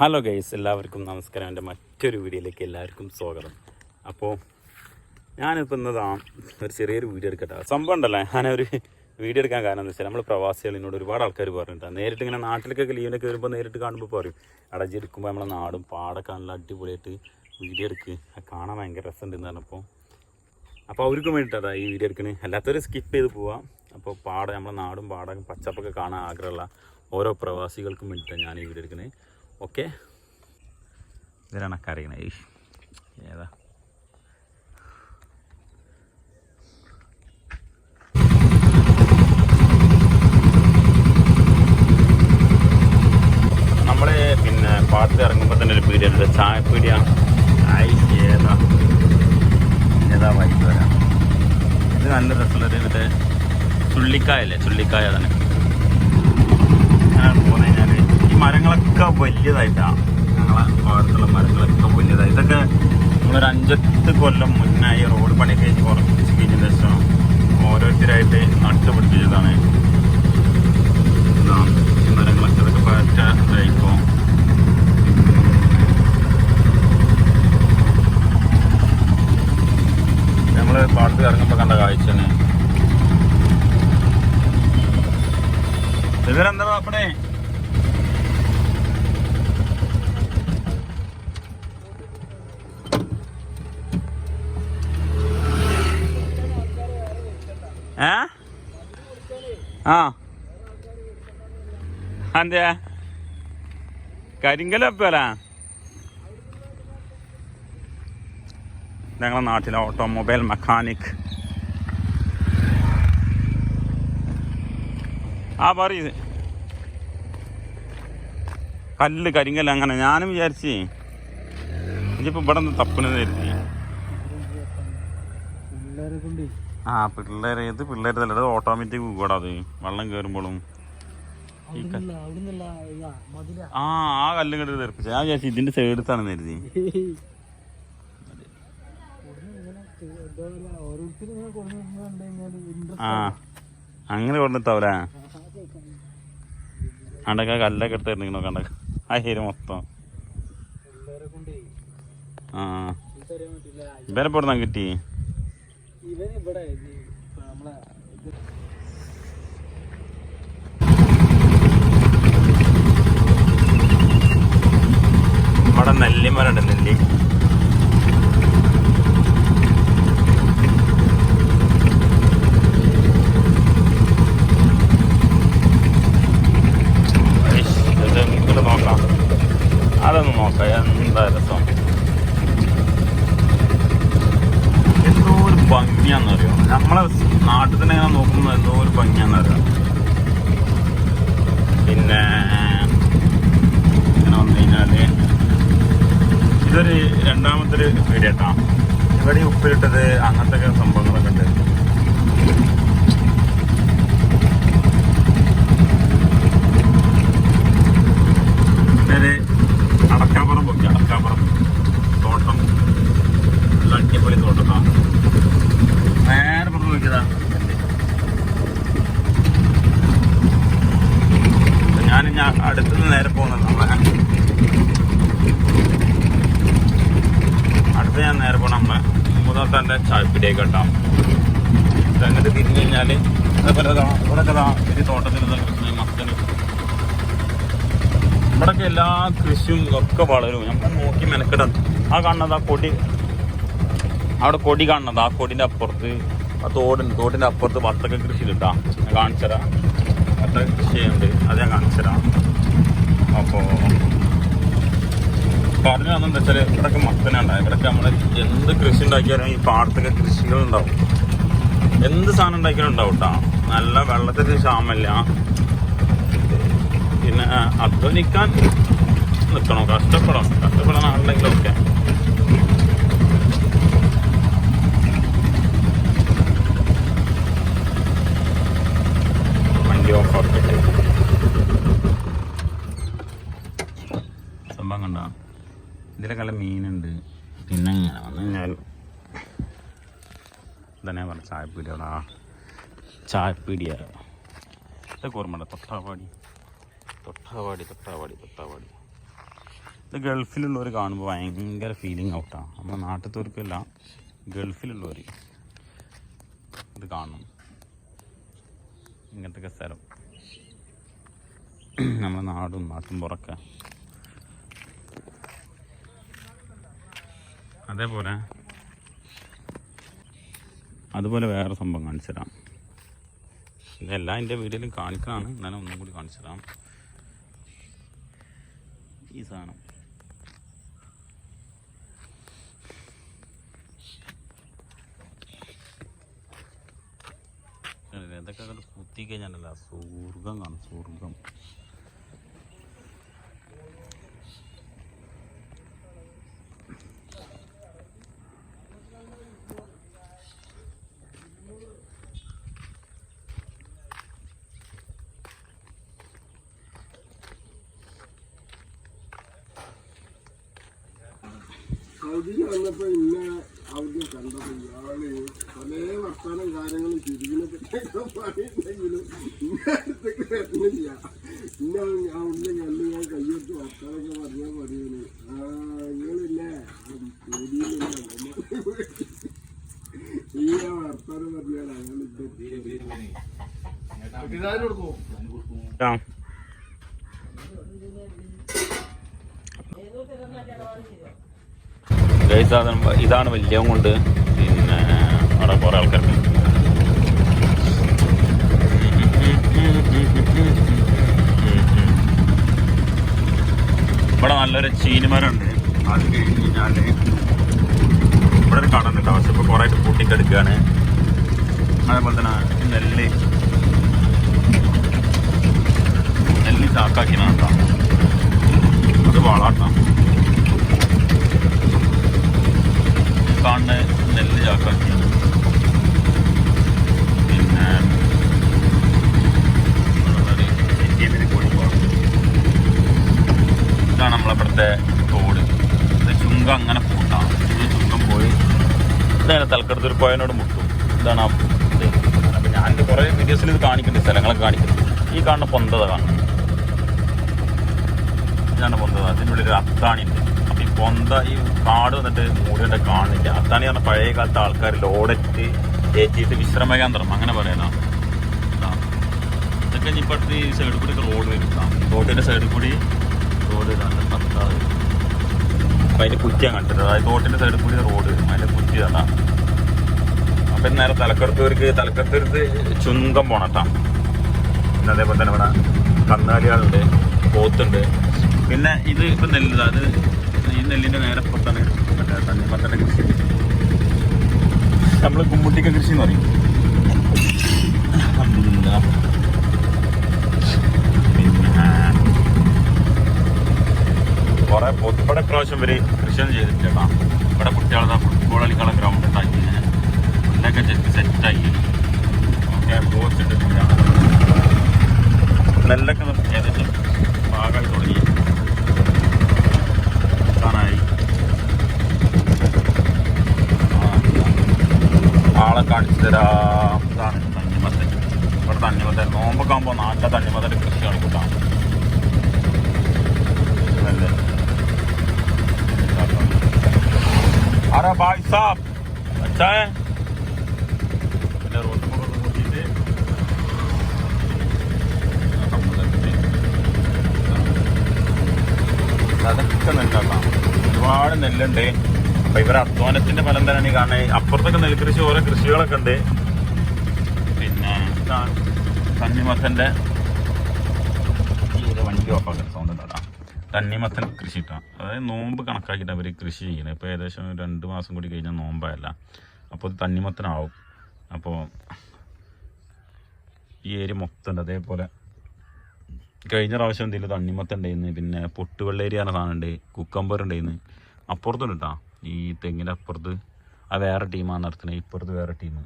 Hello guys എല്ലാവർക്കും നമസ്കാരം. എന്റെ മറ്റൊരു വീഡിയോയിലേക്ക് എല്ലാവർക്കും സ്വാഗതം. അപ്പോൾ ഞാനിപ്പോൾ ഇന്നതാ ഒരു ചെറിയൊരു വീഡിയോ എടുക്കട്ടെ. സംഭവം ഉണ്ടല്ലോ? ഞാനൊരു വീഡിയോ എടുക്കാൻ കാരണം എന്താ വെച്ചാൽ നമ്മൾ പ്രവാസികൾ എന്നോട് ഒരുപാട് ആൾക്കാർ പറഞ്ഞിട്ടാണ് നേരിട്ട് ഇങ്ങനെ നാട്ടിലേക്കൊക്കെ ലീവിനൊക്കെ വരുമ്പോൾ നേരിട്ട് കാണുമ്പോൾ പറയും അടജി എടുക്കുമ്പോൾ നമ്മളെ നാടും പാടൊക്കെ നല്ല അടിപൊളിയായിട്ട് വീഡിയോ എടുക്കുക കാണാൻ ഭയങ്കര രസമുണ്ടെന്ന് പറഞ്ഞപ്പോൾ അപ്പോൾ അവർക്കും വേണ്ടിയിട്ടാണ് ഈ വീഡിയോ എടുക്കണേ. അല്ലാത്തവർ സ്കിപ്പ് ചെയ്ത് പോവാം. അപ്പോൾ പാടം നമ്മളെ നാടും പാടം പച്ചപ്പൊക്കെ കാണാൻ ആഗ്രഹമുള്ള ഓരോ പ്രവാസികൾക്കും വേണ്ടിയിട്ടാണ് ഞാൻ ഈ വീഡിയോ എടുക്കുന്നത് ഓക്കെ. ഇതിലാണ് കരയണേ ഏതാ? നമ്മൾ പിന്നെ പാട്ടിൽ ഇറങ്ങുമ്പോൾ തന്നെ ഒരു പീടിയുണ്ട് ചായപ്പീടിയ ഐ ഏതാ? ഏതാ വൈകി വരാം? ഇത് നല്ല രസമുള്ളൊരു മറ്റേ ചുള്ളിക്കായല്ലേ? ചുള്ളിക്കായ തന്നെ. പോന്നു കഴിഞ്ഞാൽ ഈ മരങ്ങളൊക്കെ വലിയതായിട്ടാണ് ഞങ്ങളെ പാടത്തുള്ള മരങ്ങളൊക്കെ വലിയതായി ഇതൊക്കെ നമ്മളൊരു അഞ്ചെട്ട് കൊല്ലം മുന്നായി റോഡ് പണി കഴിഞ്ഞ് കുറച്ച് കഴിഞ്ഞ ശേഷം ഓരോരുത്തരായിട്ട് നട്ടുപിടിപ്പിച്ചതാണ് മരങ്ങളൊക്കെ ഇതൊക്കെ പറ്റ ലൈക്കോ നമ്മൾ പാടത്ത് ഇറങ്ങുമ്പോ കണ്ട കാഴ്ചയാണ്. ഇവരെന്താ അപ്പടേ ആ. അതെ കരിങ്കലപ്പല ഞങ്ങളെ നാട്ടിലെ ഓട്ടോമൊബൈൽ മെക്കാനിക്. ആ പറയ. കല്ല് കരിങ്കല്ല് അങ്ങനെ. ഞാനും വിചാരിച്ചേ ഇനിയിപ്പോൾ ഇവിടെ നിന്ന് കൊണ്ട്. ആ പിള്ളേരെ ഇത് പിള്ളേരെ തല്ലത് ഓട്ടോമാറ്റിക് കൂടാ അത്. വെള്ളം കയറുമ്പോഴും ആ ആ കല്ല് കണ്ട് തെറിപ്പിച്ച. ഞാൻ വിചാരിച്ചു ഇതിന്റെ സൈഡത്താണെന്ന് കരുതി. ആ അങ്ങനെ കൊണ്ടിട്ടാവൂലേ അണ്ടൊക്കെ കല്ലൊക്കെ എടുത്ത് തരുന്നോ കണ്ട ആ ശരി മൊത്തം. ആ. ഇവരെ ഇവിടെ കിട്ടി? ഇവൻ ഇവിടെ നമ്മളെ ഇവിടെ നെല്ലിമരണ്ട് നെല്ലി. അതൊന്ന് നോക്കാം എന്താ രസം എന്തോ ഒരു അറിയാം? നമ്മളെ നാട്ടിൽ തന്നെ ഇങ്ങനെ നോക്കുമ്പോൾ എന്തോ ഒരു ഭംഗിയാന്നറിയോ പിന്നെ ഇങ്ങനെ വന്നു കഴിഞ്ഞാൽ ഇതൊരു രണ്ടാമത്തെ ഒരു വീഡിയോ കേട്ടോ ഇവിടെ ഉപ്പിലിട്ടത് അങ്ങനത്തെ ഒക്കെ സംഭവങ്ങളൊക്കെ ഉണ്ട് പിന്നെ ഒരു അടക്കാപ്പുറം പൊക്കി അടക്കാപ്പുറം തോട്ടം നല്ല അടിപൊളി തോട്ടം ആ. നേരെ പുറത്ത് നോക്കിയതാ ഞാൻ ഞാൻ അടുത്തുനിന്ന് നേരെ പോകുന്നത് നമ്മളെ അടുത്ത് ഞാൻ നേരെ പോകണം നമ്മളെ ചായപ്പിടിയൊക്കെ കേട്ടോ ഇതങ്ങോട്ട് തിരിഞ്ഞു കഴിഞ്ഞാൽ അതേപോലെ ഇതാ ഇവിടെയൊക്കെ ഇതാ ഒരു തോട്ടത്തിൽ ഇതാ കിടക്കുന്നത് മത്തന്. ഇവിടെയൊക്കെ എല്ലാ കൃഷിയും ഒക്കെ വളരും. നമ്മൾ നോക്കി മെനക്കെടാം. ആ കാണുന്നത് ആ കൊടി. അവിടെ കൊടി കാണുന്നത്. ആ കൊടിന്റെ അപ്പുറത്ത് ആ തോടിന് തോടിന്റെ അപ്പുറത്ത് വത്തക്ക കൃഷി ഇട്ടാ. ഞാൻ കാണിച്ചതാ വത്തക്ക കൃഷി ചെയ്യുന്നുണ്ട്. അത് ഞാൻ കാണിച്ചതാ അപ്പോൾ പറഞ്ഞു വന്നെന്താ വെച്ചാൽ ഇവിടെയൊക്കെ മത്തനുണ്ടാവും ഇവിടെയൊക്കെ നമ്മൾ എന്ത് കൃഷി ഉണ്ടാക്കിയാലും ഈ പാടത്തൊക്കെ കൃഷികളുണ്ടാവും എന്ത് സാധനം ഉണ്ടാക്കിയാലും ഉണ്ടാവും കേട്ടോ നല്ല വെള്ളത്തിന് ക്ഷാമല്ല. പിന്നെ അധ്വാനിക്കാൻ നിൽക്കണം കഷ്ടപ്പെടണം. കഷ്ടപ്പെടാൻ ആളുണ്ടെങ്കിലൊക്കെ വണ്ടി ഓഫ് ആക്കട്ടെ സംഭവം കണ്ടോ ഇതിലൊക്കെ നല്ല മീനുണ്ട്. പിന്നെ ഇങ്ങനെ വന്നു കഴിഞ്ഞാൽ ഇതന്നെ പറഞ്ഞ ചായപ്പീടിയാടാ ചായപ്പീടിയ ഇതൊക്കെ ഓർമ്മ തൊട്ടാവാടി. തൊട്ടാവാടി തൊട്ടാവാടി തൊട്ടാവാടി. ഇത് ഗൾഫിലുള്ളവർ കാണുമ്പോൾ ഭയങ്കര ഫീലിംഗ് ഔട്ടാണ് നമ്മുടെ നാട്ടിലത്തവർക്കല്ല ഗൾഫിലുള്ളവർ ഇത് കാണണം. ഇങ്ങനത്തെ സ്ഥലം. നമ്മുടെ നാടും നാട്ടും പുറക്കെ അതേപോലെ. അതുപോലെ വേറെ സംഭവം കാണിച്ചു തരാം ഇതെല്ലാം എന്റെ വീഡിയോയിലും കാണിക്കണമാണ് എന്നാലും ഒന്നും കൂടി കാണിച്ചു തരാം ഈ സാധനം? ഇതൊക്കെ കുത്തി സ്വർഗം കാണും സ്വർഗം. സൗദിയിൽ വന്നപ്പോ ഇന്ന അവിടെ കണ്ടത് ഇയാൾ പല വർത്താനം കാര്യങ്ങളും പറ്റിയൊക്കെ പറയുന്നെങ്കിലും ഇന്നടുത്തേക്ക് വരുന്നില്ല. ഇന്ന ഞാൻ ഉള്ളിൽ കല്ല് ഞാൻ കയ്യെടുത്ത് വർത്താനൊക്കെ പറഞ്ഞാൽ പറയുന്നു ആ നിങ്ങളില്ലേ? ഈ വർത്താനം പറഞ്ഞാൽ അയാൾ ആ. ഗൈസ് സാധനം ഇതാണ് വലിയ കൊണ്ട് പിന്നെ അവിടെ കുറേ ആൾക്കാർക്ക് ഇവിടെ നല്ലൊരു ചീനിമരമുണ്ട്. അത് കഴിഞ്ഞ് കഴിഞ്ഞാൽ ഇവിടെ ഒരു കട ഉണ്ട് പക്ഷെ ഇപ്പോൾ കുറേ ആയിട്ട് കൂട്ടിക്കെടുക്കുകയാണ് അതേപോലെ തന്നെ നെല്ല്. നെല്ല് ചാക്കാക്കിനാണ് കേട്ടോ അത് വളാട്ടാം കാണുന്ന നെല്ല് ചാക്കാക്കിയാണ് പിന്നെ ഇതിൽ കൂടി പോകണം ഇതാണ് നമ്മളവിടുത്തെ തോട് ഇത് ചുങ്കം അങ്ങനെ പൂട്ടാം ഇത് ചുങ്കം പോയി ഇതാണ് തലക്കെടുത്തൊരു പോയനോട് മുട്ടും. ഇതാണ് ആ അപ്പം ഞാൻ കുറേ വീഡിയോസിൽ ഇത് കാണിക്കുന്നുണ്ട് സ്ഥലങ്ങളൊക്കെ കാണിക്കുന്നു ഈ കാണുന്ന പൊന്തത കാണുന്നത് ഇതാണ് പൊന്തത അതിനുള്ളിൽ ഒരു അത്താണി ഉണ്ട്. അപ്പം ഈ പൊന്ത ഈ കാട് വന്നിട്ട് മൂടിയിട്ട് കാണില്ല അത്താണി പറഞ്ഞ പഴയ കാലത്തെ ആൾക്കാർ ലോഡറ്റ് കയറ്റിയിട്ട് വിശ്രമ കേന്ദ്രം അങ്ങനെ പറയാനാ ഇതൊക്കെ ഇപ്പോഴത്തെ ഈ സൈഡിൽ കൂടി റോഡ് വരും. റോഡിന്റെ സൈഡിൽ കൂടി റോഡ് ഇതാണ്. പത്താ വരും അപ്പം അതിന്റെ കുറ്റിയാണ് കണ്ടത് അതായത് തോട്ടിന്റെ സൈഡിൽ കൂടി റോഡ് വരും. അതിന്റെ കുറ്റി ഇതാ അപ്പം നേരെ തലക്കടത്തൂർക്ക് തലക്കടത്തൂർക്ക് ചുങ്കം പോണം കേട്ടോ. പിന്നെ അതേപോലെ തന്നെ ഇവിടെ കന്നാലികളുണ്ട് പോത്തുണ്ട്. പിന്നെ ഇത് ഇപ്പം നെല്ല് അത് ഈ നെല്ലിന്റെ നേരെ പുറത്താണ് മറ്റേ തണ്ണിമത്തന്റെ കൃഷി. നമ്മൾ കുമ്മുട്ടിക്ക കൃഷി എന്ന് പറയും അൽഹംദുലില്ലാ. പിന്നെ കുറെ ഇവിടെ പ്രാവശ്യം വരെ കൃഷിയൊന്നും ചെയ്തിട്ടില്ല ഇവിടെ കുട്ടികളെ ഫുട്ബോൾ കളിക്കാനുള്ള ഗ്രൗണ്ട് ഉണ്ടാക്കി ഇതൊക്കെ ചെക്ക് സെറ്റാക്കി ഓക്കെ കോച്ചുണ്ട് നെല്ലൊക്കെ ഏകദേശം തുടങ്ങി. കാണായി ആളെ കാണിച്ചു തരാം. ഇതാണ് തണ്ണിമത്തൻ. ഇവിടെ തണ്ണിമത്തൻ. നോമ്പൊക്കെ ആകുമ്പോൾ നാട്ടിലെ തണ്ണിമത്തന്റെ കൃഷി കാണിക്കൂട്ടാണ് നെല്ല് വാട്സാപ്പ് അച്ഛാ പിന്നെ റോഡ് കൂട്ടിയിട്ട് അതൊക്കെ നെല്ലുണ്ടാക്കാം ഒരുപാട് നെല്ലുണ്ട്. അപ്പൊ ഇവരുടെ അധ്വാനത്തിന്റെ ഫലം തന്നെയാണ് ഈ കാണുന്നത്. അപ്പുറത്തൊക്കെ നെൽകൃഷി ഓരോ കൃഷികളൊക്കെ ഉണ്ട്. പിന്നെ കന്നിമത്തന്റെ വണ്ടി ഓഫാക്കാൻ സൗണ്ട് ഉണ്ടാക്കാം തണ്ണിമത്തൻ കൃഷി ഇട്ടാണ് അതായത് നോമ്പ് കണക്കാക്കിയിട്ട് അവർ കൃഷി ചെയ്യുന്നത്. ഇപ്പോൾ ഏകദേശം രണ്ട് മാസം കൂടി കഴിഞ്ഞാൽ നോമ്പായല്ല. അപ്പോൾ തണ്ണിമത്തനാവും. അപ്പോൾ ഈ ഏരിയ മൊത്തം ഉണ്ട് അതേപോലെ കഴിഞ്ഞ പ്രാവശ്യം എന്തെങ്കിലും തണ്ണിമത്തൻ ഉണ്ടായിരുന്നു പിന്നെ പൊട്ടുവെള്ളേരി പറഞ്ഞ സാധനം ഉണ്ട് കുക്കമ്പർ ഉണ്ടായിരുന്നു അപ്പുറത്തുണ്ട് കേട്ടോ ഈ തെങ്ങിന്റെ അപ്പുറത്ത്. ആ വേറെ ടീമാണ് നടത്തുന്നത് ഇപ്പുറത്ത് വേറെ ടീം.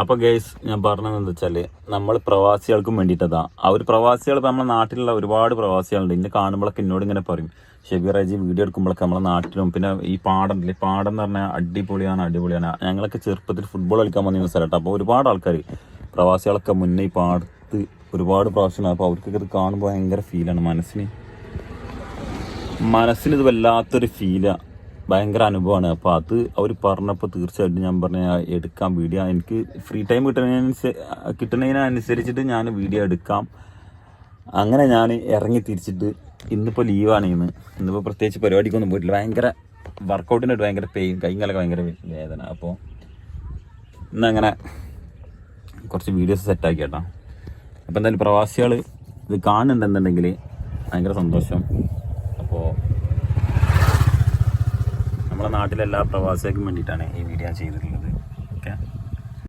അപ്പോൾ ഗേസ് ഞാൻ പറഞ്ഞത് എന്താ വെച്ചാൽ നമ്മൾ പ്രവാസികൾക്കും വേണ്ടിയിട്ടതാ. ആ ഒരു പ്രവാസികൾ ഇപ്പൊ നമ്മുടെ നാട്ടിലുള്ള ഒരുപാട് പ്രവാസികളുണ്ട്. ഇന്നെ കാണുമ്പോഴൊക്കെ എന്നോട് ഇങ്ങനെ പറയും. ഷബീർ അജി വീഡിയോ എടുക്കുമ്പോഴൊക്കെ നമ്മളെ നാട്ടിലും പിന്നെ ഈ പാടം ഇല്ലേ? പാടം എന്ന് പറഞ്ഞാൽ അടിപൊളിയാണ് അടിപൊളിയാണ്. ഞങ്ങളൊക്കെ ചെറുപ്പത്തിൽ ഫുട്ബോൾ കളിക്കാൻ വന്നിരുന്ന കേട്ടോ. അപ്പോൾ ഒരുപാട് ആൾക്കാർ പ്രവാസികളൊക്കെ മുന്നേ ഈ പാടത്ത് ഒരുപാട് പ്രാവശ്യമാണ് അപ്പോൾ അവർക്കൊക്കെ ഇത് കാണുമ്പോൾ ഭയങ്കര ഫീലാണ് മനസ്സിന് മനസ്സിന് ഇത് വല്ലാത്തൊരു ഫീലാണ് ഭയങ്കര അനുഭവമാണ്. അപ്പോൾ അത് അവർ പറഞ്ഞപ്പോൾ തീർച്ചയായിട്ടും ഞാൻ പറഞ്ഞ എടുക്കാം വീഡിയോ. എനിക്ക് ഫ്രീ ടൈം കിട്ടുന്നതിനനുസ കിട്ടുന്നതിനനുസരിച്ചിട്ട് ഞാൻ വീഡിയോ എടുക്കാം. അങ്ങനെ ഞാൻ ഇറങ്ങി തിരിച്ചിട്ട് ഇന്നിപ്പോൾ ലീവാണ് ഇന്ന്. ഇന്നിപ്പോൾ പ്രത്യേകിച്ച് പരിപാടിക്കൊന്നും പോയിട്ടില്ല. ഭയങ്കര വർക്കൗട്ടിനായിട്ട് ഭയങ്കര പെയിൻ കൈകാലൊക്കെ ഭയങ്കര വേദന. അപ്പോൾ ഇന്നങ്ങനെ കുറച്ച് വീഡിയോസ് സെറ്റാക്കി കേട്ടോ. അപ്പോൾ എന്തായാലും പ്രവാസികൾ ഇത് കാണുന്നുണ്ടെന്നുണ്ടെങ്കിൽ ഭയങ്കര സന്തോഷം അപ്പോൾ നമ്മളെ നാട്ടിലെല്ലാ പ്രവാസികൾക്കും വേണ്ടിയിട്ടാണ് ഈ വീഡിയോ ചെയ്തിട്ടുള്ളത്.